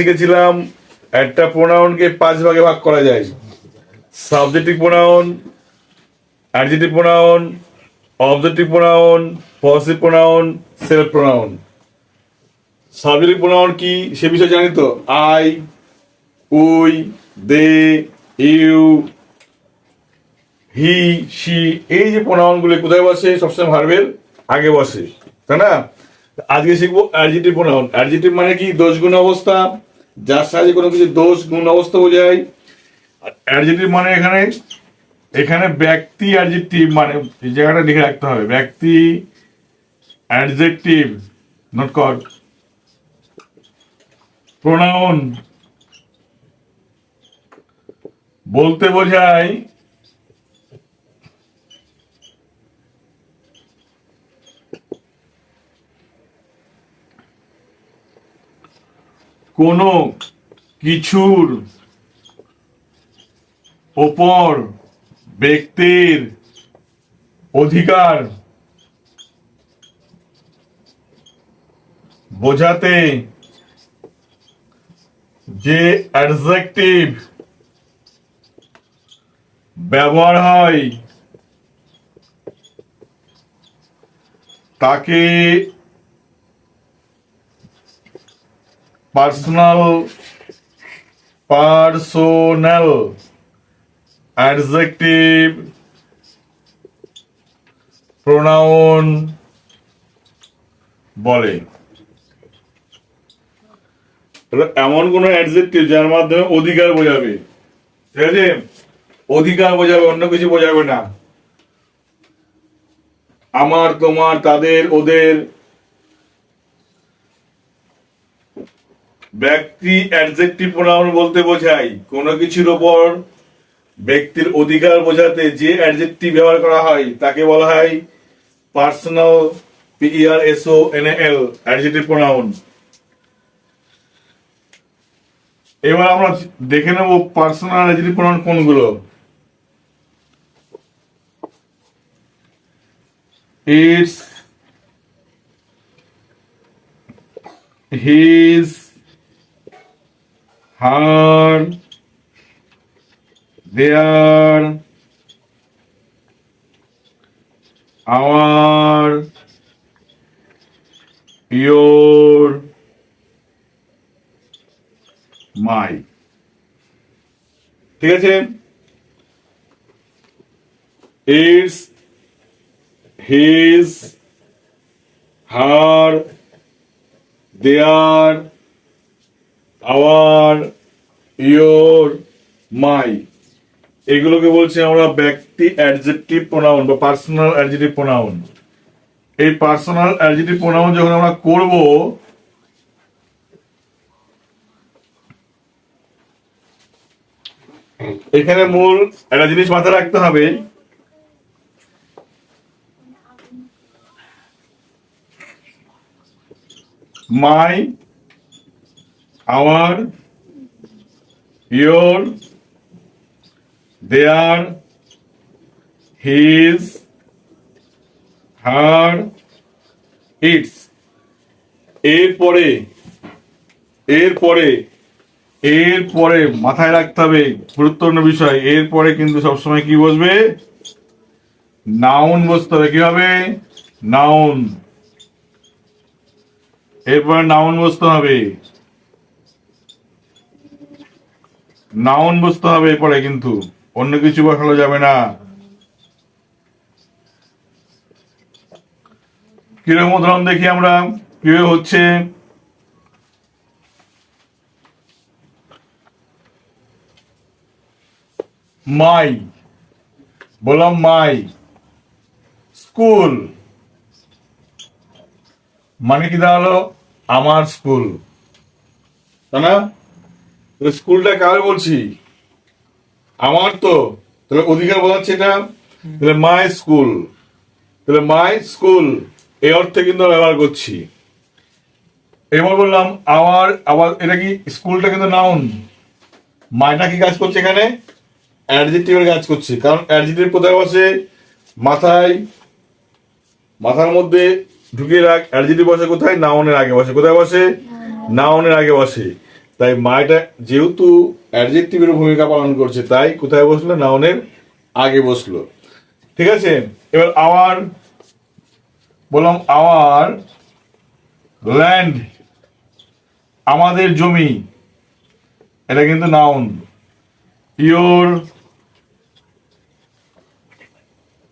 শিখেছিলাম, একটা প্রোনাউনকে পাঁচ ভাগে ভাগ করা যায়। Subjective pronoun adjective pronoun objective pronoun positive pronoun self pronoun subjective pronoun কি, সে বিষয়ে জানি তো? I we, they, you, he she এই যে প্রোনাউনগুলো কোথায় বসে? সবসময় ভার্বের আগে বসে। তাই না? আজকে শিখব অ্যাডজেক্টিভ প্রোনাউন অ্যাডজেক্টিভ মানে কি? দোষ গুণ অবস্থা যার সাহায্যে কোনো কিছু দোষ, গুণ অবস্থা বোঝায় আর অ্যাডজেক্টিভ মানে এখানে এখানে ব্যক্তি অ্যাডজেক্টিভ মানে এই জায়গাটা লিখে রাখতে হবে। ব্যক্তি অ্যাডজেক্টিভ নট কর প্রোনাউন বলতে বোঝায় কোনো কিছুর ওপর ব্যক্তির অধিকার বোঝাতে যে অ্যাডজেক্টিভ ব্যবহার হয় তাকে পার্সোনাল পার্সোনাল অ্যাডজেক্টিভ, প্রোনাউন বলে। এমন কোন অ্যাডজেক্টিভ যার মাধ্যমে অধিকার বোঝাবে? ঠিক আছে? অধিকার বোঝাবে, অন্য কিছু বোঝাবে না। আমার, তোমার, তাদের, ওদের ব্যক্তি অ্যাডজেক্টিভ প্রোনাউন বলতে বোঝায়। কোনো কিছুর ওপর ব্যক্তির অধিকার বোঝাতে যে অ্যাডজেক্টিভ ব্যবহার করা হয়, তাকে বলা হয় personal P E R S O N L adjective pronoun এবার আমরা দেখে নেব পার্সোনাল অ্যাডজেক্টিভ প্রোনাউন কোনগুলো। Its his her, their, our, your, my. ঠিক আছে it's his her there our your my. এগুলোকে বলছি আমরা ব্যক্তি, অ্যাডজেক্টিভ, প্রোনাউন বা পার্সোনাল অ্যাডজেক্টিভ প্রোনাউন। এই পার্সোনাল অ্যাডজেক্টিভ প্রোনাউন যখন আমরা করব, এখানে মূল একটা জিনিস মাথায় রাখতে হবে। মাই our, your, their, his, her, its. এর পরে এর পরে এর পরে মাথায় রাখতে হবে গুরুত্বপূর্ণ বিষয়। এর পরে কিন্তু সবসময় কি বসবে? নাউন বসতে হবে। কি হবে নাউন এরপরে নাউন বসতে হবে। নাউন বুঝতে হবে এরপরে কিন্তু। অন্য কিছু বসানো যাবে না। কীরকম উদাহরণ দেখি আমরা? কীভাবে হচ্ছে? মাই। বললাম মাই। স্কুল। মানে কি দাঁড়াল? আমার স্কুল। তাই না? স্কুলটা কার বলছি? আমার তো। তাহলে অধিকার বোঝাচ্ছে এটা? তাহলে মাই স্কুল তাহলে মাই স্কুল এই অর্থে কিন্তু ব্যবহার করছি। এবার বললাম আমার আবার এটা কি স্কুলটা কিন্তু নাউন মাইটা কি কাজ করছে এখানে? অ্যাডজেক্টিভের কাজ করছে। কারণ অ্যাডজেক্টিভ কোথায় বসে মাথায় মাথার মধ্যে ঢুকিয়ে রাখ। অ্যাডজেক্টিভ বসে কোথায়? নাউনের আগে বসে। কোথায় বসে? নাউনের আগে বসে। তাই মাটা যেহেতু অ্যাডজেক্টিভের ভূমিকা পালন করছে, তাই কোথায় বসল? নাউনের আগে বসল। ঠিক আছে? এবার আওয়ার বললাম আওয়ার ল্যান্ড আমাদের জমি, এটা কিন্তু নাউন ইয়োর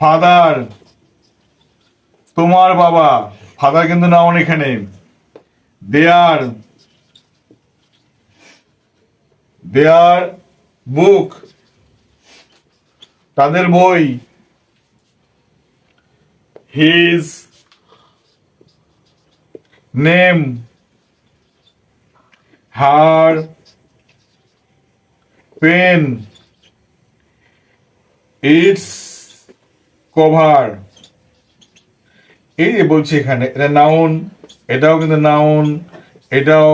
ফাদার তোমার বাবা ফাদার কিন্তু নাউন এখানে। দেয়ার দেয়ার বুক, তাদের বই, his name, her pen, its cover. এই যে বলছি এখানে, এটা নাউন এটাও কিন্তু নাউন এটাও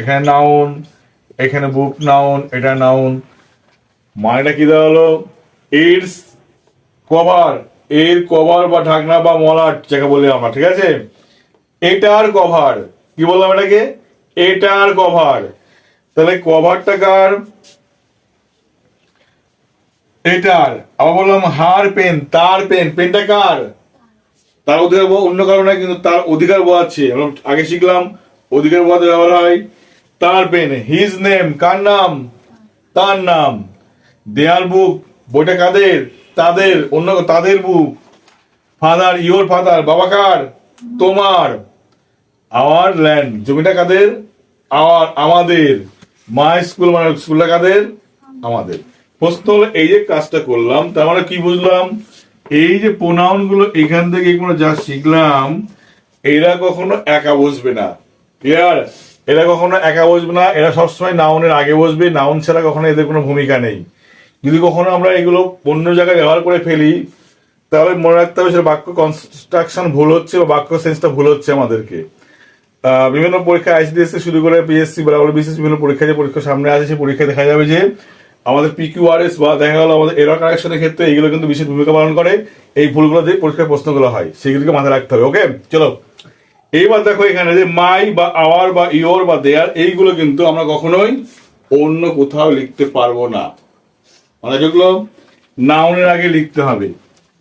এখানে নাউন এখানে বুক নাউন এটা নাউন মানেটা কি হলো ইটস কভার এর কভার বা ঢাকনা বা মলাট যাকে বলি আমরা, ঠিক আছে? এটার কভার কি বললাম এটাকে? এটার কভার তাহলে কভারটা কার? এটার। আবার বললাম হার পেন, তার পেন। পেনটা কার? তার অধিকার অন্য কারণে কিন্তু তার অধিকার বোঝাচ্ছে। আগে শিখলাম, অধিকার বোঝাতে ব্যবহার হয় তার পেন হিজ নেম কার নাম? তার নাম। দেয়ার বুক, বইটা কাদের? তাদের, অন্য তাদের বুক। ফাদার ইওর ফাদার বাবা কার? তোমার। আওয়ার ল্যান্ড জমিটা কাদের? আওয়ার আমাদের। মাই স্কুল মানে স্কুলটা কাদের? আমাদের। প্রশ্ন হলো, এই যে কাজটা করলাম, তার মানে কি বুঝলাম? এই যে প্রোনাউনগুলো এখান থেকে যা শিখলাম, এরা কখনো একা বসবে না। ক্লিয়ার এরা কখনো একা বসবে না, এরা সবসময় নাউনের আগে বসবে নাউন ছাড়া কখনো এদের কোনো ভূমিকা নেই। যদি কখনো আমরা এগুলো অন্য জায়গায় ব্যবহার করে ফেলি, তাহলে মনে রাখতে হবে সেটা বাক্য কনস্ট্রাকশন ভুল হচ্ছে বা বাক্য সেন্সটা ভুল হচ্ছে আমাদেরকে। বিভিন্ন পরীক্ষা আইসিডিএস শুরু করে পিএসসি বা বিশেষ বিভিন্ন পরীক্ষা যে পরীক্ষা সামনে আছে সেই পরীক্ষায় দেখা যাবে যে আমাদের পিকিউআরএস বা দেখা গেল আমাদের এরর কারেকশনের ক্ষেত্রে এইগুলো কিন্তু বিশেষ ভূমিকা পালন করে। এই ভুলগুলো দিয়ে পরীক্ষার প্রশ্নগুলো হয়, সেগুলোকে মাথায় রাখতে হবে ওকে চলো। এইবার দেখো এখানে যে মাই বা আওয়ার বা ইওর বা দেয়ার এইগুলো কিন্তু আমরা কখনোই অন্য কোথাও লিখতে পারব না। মানে যেগুলো নাউনের আগে লিখতে হবে।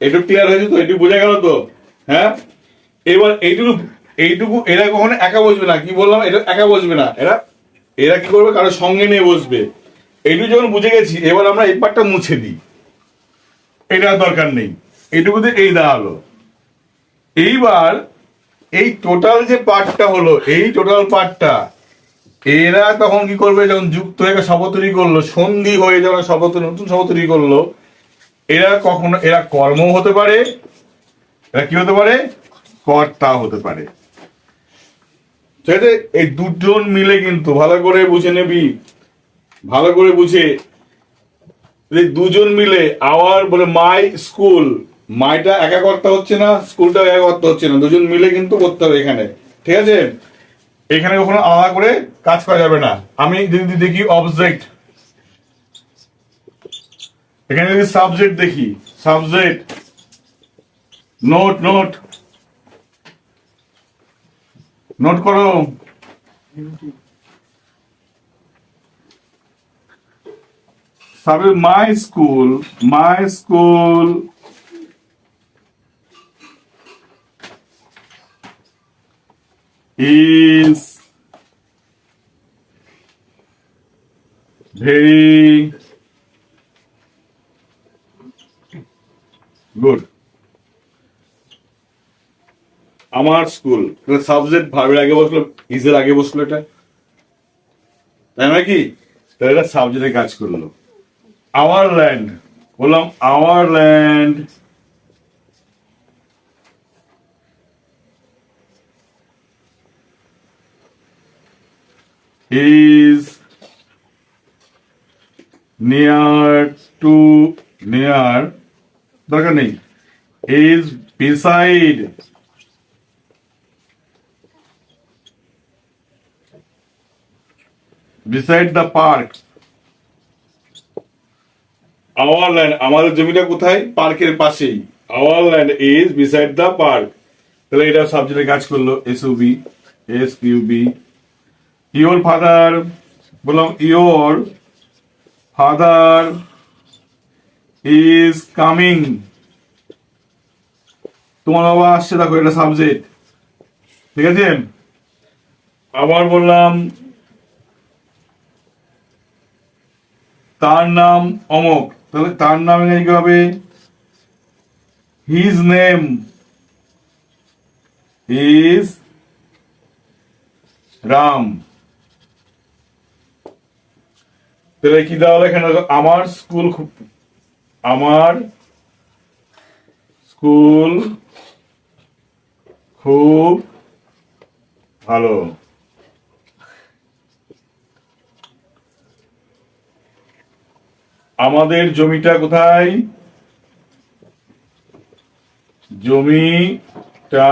একটু ক্লিয়ার হয়েছে তো? একটু বোঝা গেল তো? হ্যাঁ? এবার এইটুকু এইটুকু এরা কখনো একা বসবে না। কি বললাম? এটা একা বসবে না। এরা এরা কি করবে? কারও সঙ্গে নিয়ে বসবে। এইটুকু যখন বুঝে গেছি, এবার আমরা এই পার্টটা মুছে দিই। এটা দরকার নেই। এইটুকুতে এই হলো। এইবার এই টোটাল যে পার্টটা হলো, এই টোটাল পার্টটা এরা তখন কি করবে? যখন যুক্ত হয়ে শপথ তৈরি করল, সন্ধি হয়ে যখন শপথ, নতুন শপথ তৈরি করল, এরা কখনো, এরা কর্ম হতে পারে, এরা কি হতে পারে? কর্তা হতে পারে। ঠিক আছে এই দুজন মিলে কিন্তু ভালো করে বুঝে নেবি, ভালো করে বুঝে দুজন মিলে আওয়ার বলে মাই স্কুল মাইটা একা করতে হচ্ছে না স্কুলটা একা করতে হচ্ছে না, দুজন মিলে কিন্তু করতে হবে এখানে। ঠিক আছে? এখানে কখনো আলাদা করে কাজ করা যাবে না। আমি যদি দেখি অবজেক্ট এখানে যদি সাবজেক্ট দেখি সাবজেক্ট নোট নোট নোট করো my school my school is very good. আমার স্কুল সাবজেক্ট ভাবের আগে বসল ইজের আগে বসল এটা। তাই নয় কি? তাহলে এটা সাবজেক্টে কাজ করল। আওয়ার ল্যান্ড বললাম our land is near to near দরকার নেই is beside beside the park our land আমাদের জমিটা কোথায় পার্কের পাশেই our land is beside the park তাহলে এটা সাবজেক্টে কাজ করল S U B S U B your father বললাম ইয়োর ফাদার ইজ কামিং তোমার বাবা আসছে, দেখো, এটা সাবজেক্ট ঠিক আছে? আবার বললাম, তার নাম অমক। তাহলে তার নাম এখানে কি হবে? হিজ নেম ইজ রাম তাহলে কি দেওয়া হলো এখানে? আমার স্কুল খুব আমার স্কুল খুব ভালো। আমাদের জমিটা কোথায়? জমিটা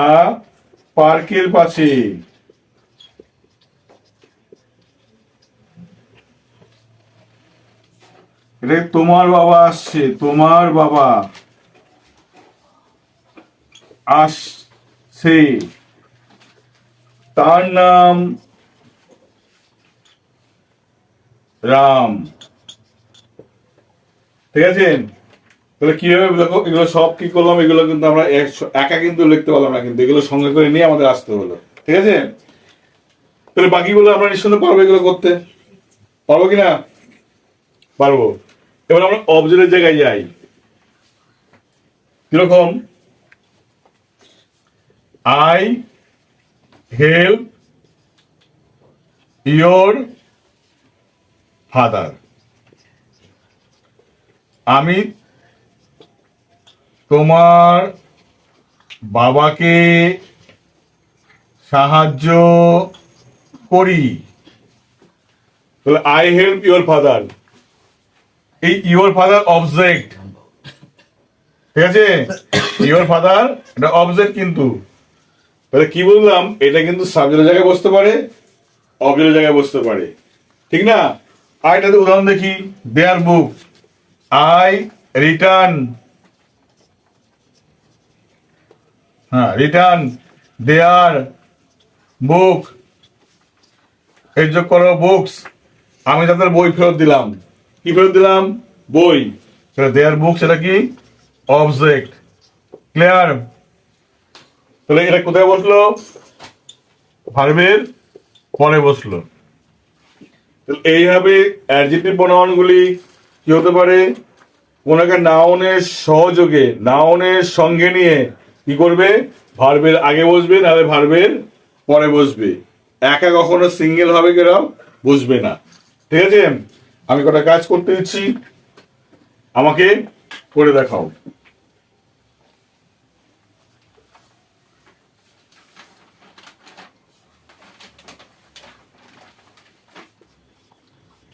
পার্কের পাশে। এটা তোমার বাবা আসছে, তোমার বাবা। আসছে। তার নাম রাম। ঠিক আছে? তাহলে কীভাবে দেখো, এগুলো সব কি করলাম? এগুলো কিন্তু আমরা একা কিন্তু লিখতে পারলাম না কিন্তু। এগুলো সঙ্গে করে নিয়ে আমাদের আসতে হলো। ঠিক আছে? তাহলে বাকিগুলো আমরা নিঃসন্দেহে পারব এগুলো করতে। পারব কিনা পারব। এবার আমরা অবজেক্টের জায়গায় যাই। কীরকম? আই হেল্প ইয়োর ফাদার আমি তোমার বাবাকে সাহায্য করি। তাহলে আই হেল্প ইউর ফাদার এই ইউর ফাদার অবজেক্ট ঠিক আছে? ইউর ফাদার এটা অবজেক্ট কিন্তু। তাহলে কি বললাম? এটা কিন্তু সাবজেক্টের জায়গায় বসতে পারে অবজেক্টের জায়গায় বসতে পারে। ঠিক না? আর এটাতে উদাহরণ দেখি। দেয়ার বুক আই রিটার্ন হ্যাঁ রিটার্ন দেয়ার বুক এই যোগ করো বুকস আমি তাদের বই ফেরত দিলাম। কি ফেরত দিলাম? বই। সেটা দেয়ার বুক, সেটা কি? অবজেক্ট ক্লিয়ার তাহলে এটা কোথায় বসল? ভার্বের পরে বসল। তাহলে এইভাবে অ্যাডজেক্টিভ প্রণয়নগুলি। কি হতে পারে? কোন একটা নাউনের সহযোগে নাউনের সঙ্গে নিয়ে কি করবে? ভার্বের আগে বসবে, নাহলে ভার্বের পরে বসবে। একা কখনো সিঙ্গেল হবে কেরাও বসবে না। ঠিক আছে? আমি কটা কাজ করতে দিচ্ছি। আমাকে করে দেখাও।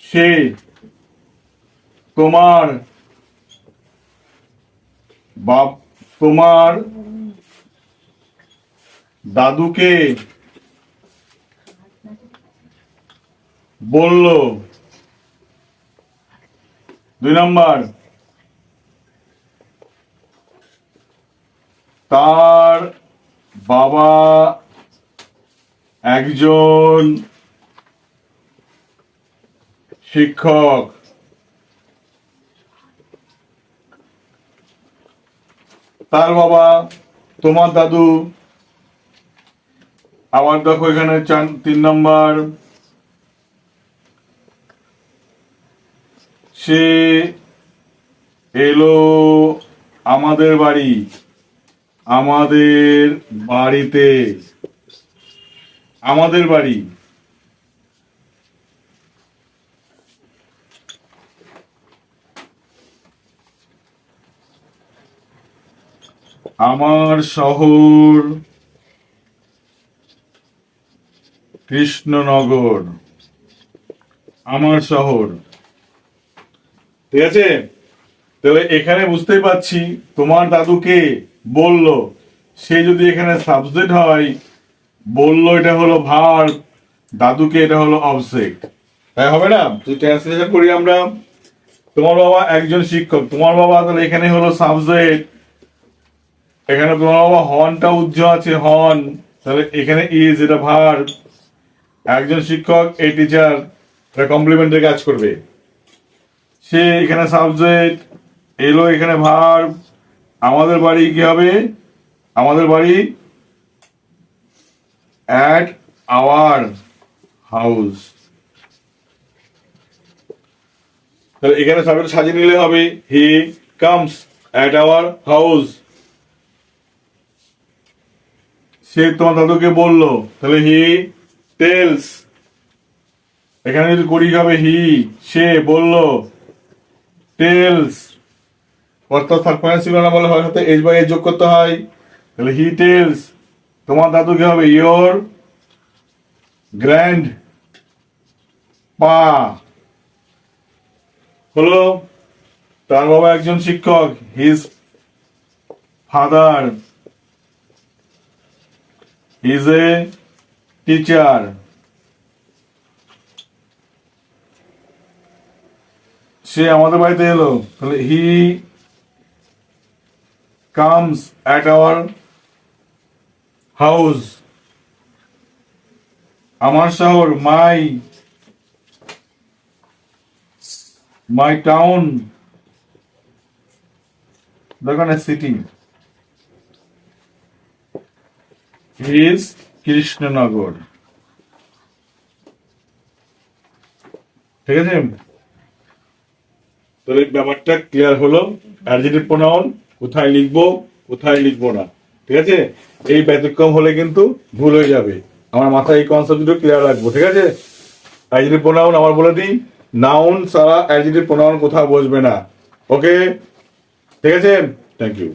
সে তোমার বাপ তোমার দাদুকে বলল দুই নম্বর। তার বাবা একজন শিক্ষক। তার বাবা, তোমার দাদু। আবার দেখো এখানে চার, তিন নম্বর। সে এলো আমাদের বাড়ি আমাদের বাড়িতে। আমাদের বাড়ি। আমার শহর কৃষ্ণনগর। আমার শহর। ঠিক আছে? তাহলে এখানে বুঝতেই পারছি তোমার দাদুকে বলল। সে যদি এখানে সাবজেক্ট হয়, বলল এটা হলো ভার, দাদুকে এটা হলো অবজেক্ট তাই হবে না? যদি ট্রান্সলেশন করি আমরা, তোমার বাবা একজন শিক্ষক, তোমার বাবা তাহলে এখানে হলো সাবজেক্ট এখানে তোমার বাবা হর্নটা উজ্জ্বল আছে হর্ন তাহলে এখানে ইজ এটা ভার। একজন শিক্ষক এই টিচার কমপ্লিমেন্টের কাজ করবে। সে এখানে সাবজেক্ট এলো এখানে ভার আমাদের বাড়ি কি হবে? আমাদের বাড়ি অ্যাট আওয়ার হাউস তাহলে এখানে সাবজেক্ট সাজিয়ে নিলে হবে he comes at our house সে তোমার দাদুকে বলল, তাহলে হি টেলস এখানে যদি করি হবে হি সে বলল টেলস অর্থাৎ থার্ড পয়েন্ট ছিল না বলে হয় সাথে এইচ বাই যোগ করতে হয়। তাহলে হি টেলস তোমার দাদুকে হবে? ইয়োর গ্র্যান্ড পা হলো তার বাবা একজন শিক্ষক his father is a teacher সে আমাদের বাড়িতে এলো। তাহলে he comes at our house আমার শহর মাই মাই টাউন দোকানে সিটি ইজ কৃষ্ণনগর ঠিক আছে? তাহলে ব্যাপারটা ক্লিয়ার হলো। অ্যাডজেটিভ প্রোনাউন কোথায় লিখব কোথায় লিখব না। ঠিক আছে? এই ব্যতিক্রম হলে কিন্তু ভুল হয়ে যাবে। আমার মাথায় এই কনসেপ্ট দুটো ক্লিয়ার রাখব, ঠিক আছে? অ্যাডজেটিভ প্রোনাউন আমার বলে দিই নাউন সারা অ্যাডজেটিভ প্রোনাউন কোথাও বসবে না। ওকে ঠিক আছে? Thank you